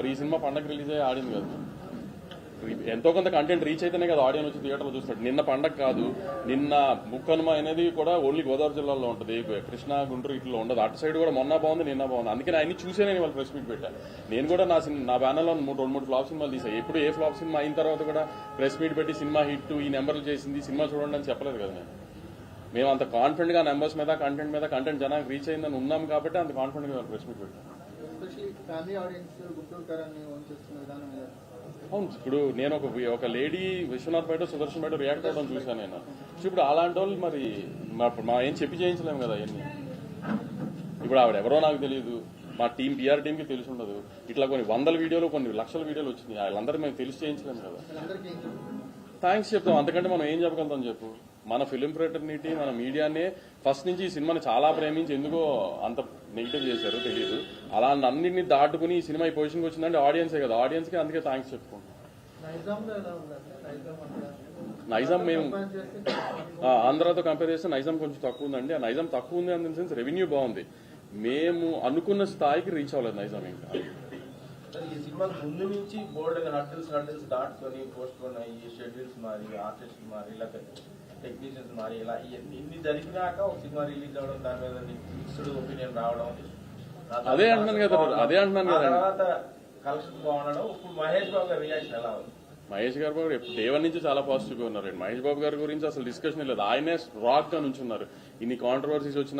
మరి ఈ సినిమా పండగ రిలీజ్ అయ్యి ఆడింది కదా. ఎంతో కొంత కంటెంట్ రీచ్ అయితేనే కదా ఆడియన్స్ వచ్చి థియేటర్లో చూస్తాడు. నిన్న పండగ కాదు నిన్న ముక్కనుమ అనేది కూడా ఓన్లీ గోదావరి జిల్లాలో ఉంటుంది. కృష్ణా గుంటూరు ఇట్లా ఉండదు. అటు సైడ్ కూడా మొన్న బాగుంది నిన్న బాగుంది. అందుకని అన్ని చూసే నేను వాళ్ళు ప్రెస్ మీట్ పెట్టాను నేను కూడా నా సినిమా నా బ్యానర్లో మూడు రెండు మూడు ఫ్లాప్ సినిమాలు తీసాను ఎప్పుడు ఏ ఫ్లాప్ సినిమా అయిన తర్వాత కూడా ప్రెస్ మీట్ పెట్టి సినిమా హిట్ ఈ నెంబర్లు చేసింది సినిమా చూడండి అని చెప్పలేదు కదా నేను. మేము అంత కాన్ఫిడెంట్గా నెంబర్స్ మీద కంటెంట్ మీద కంటెంట్ జనానికి రీచ్ అయిందని ఉన్నాం కాబట్టి అంత కాన్ఫిడెంట్గా ప్రెస్ మీట్ మీద. అవును ఇప్పుడు నేను ఒక ఒక లేడీ విశ్వనాథ్ బయట సుదర్శన్ బయట రియాక్ట్ అవ్వడం చూశాను నేను. సో ఇప్పుడు అలాంటి వాళ్ళు మరి మా- ఏం చెప్పి చేయించలేము కదా అవన్నీ. ఇప్పుడు ఆవిడ ఎవరో నాకు తెలియదు. మా టీం పిఆర్ టీంకి తెలిసి ఉండదు. ఇట్లా కొన్ని వందల వీడియోలు కొన్ని లక్షల వీడియోలు వచ్చినాయి వాళ్ళందరూ మేము తెలిసి చేయించలేము కదా. థ్యాంక్స్ చెప్తాం. అంతకంటే మనం ఏం చెప్పగలుగుతాం చెప్పు? మన ఫిలిం ఫ్రెటర్నిటీ మన మీడియానే ఫస్ట్ నుంచి ఈ సినిమాని చాలా ప్రేమించి ఎందుకో అంత నెగిటివ్ చేశారు తెలియదు అలా అన్నింటినీ దాటుకుని ఈ సినిమా ఈ పొజిషన్కి వచ్చిందంటే ఆడియన్సే కదా. ఆడియన్స్కి అందుకే థ్యాంక్స్ చెప్పుకుంటాం నైజాంలో ఎలా ఉన్నారు నైజాం మేము ఆంధ్రాతో కంపేర్ చేస్తే నైజాం కొంచెం తక్కువ ఉందండి. ఆ నైజాం తక్కువ ఉంది అన్న సెన్స్ రెవెన్యూ బాగుంది. మేము అనుకున్న స్థాయికి రీచ్ అవ్వలేదు నైజాం ఇంకా. సార్, ఈ సినిమా ముందు నుంచి బోర్డు హర్టిల్స్ హర్టిల్స్ దాటుకొని పోస్ట్ పోన్ అయ్యి షెడ్యూల్స్ మారి ఆర్టిస్ట్ మారి ఇలా టెక్నీషియన్స్ మారి ఇలా ఇన్ని ఇన్ని జరిగినాక ఒక సినిమా రిలీజ్ అవ్వడం దాని మీద మిక్స్డ్ ఒపీనియన్ రావడం. అదే అంటున్నాను కదా, అదే అంటున్నాను ఆ కదండి. తర్వాత కలెక్షన్ బాగుండడం ఇప్పుడు మహేష్ బాబు గారి రియాక్షన్ ఎలా ఉంది? మహేష్ గారు కూడా డే వన్ నుంచి చాలా పాజిటివ్గా ఉన్నారు. మహేష్ బాబు గారి గురించి అసలు డిస్కషన్ లేదు. ఆయనే రాక్గా నుంచున్నారు. ఇన్ని కాంట్రవర్సీస్ వచ్చిన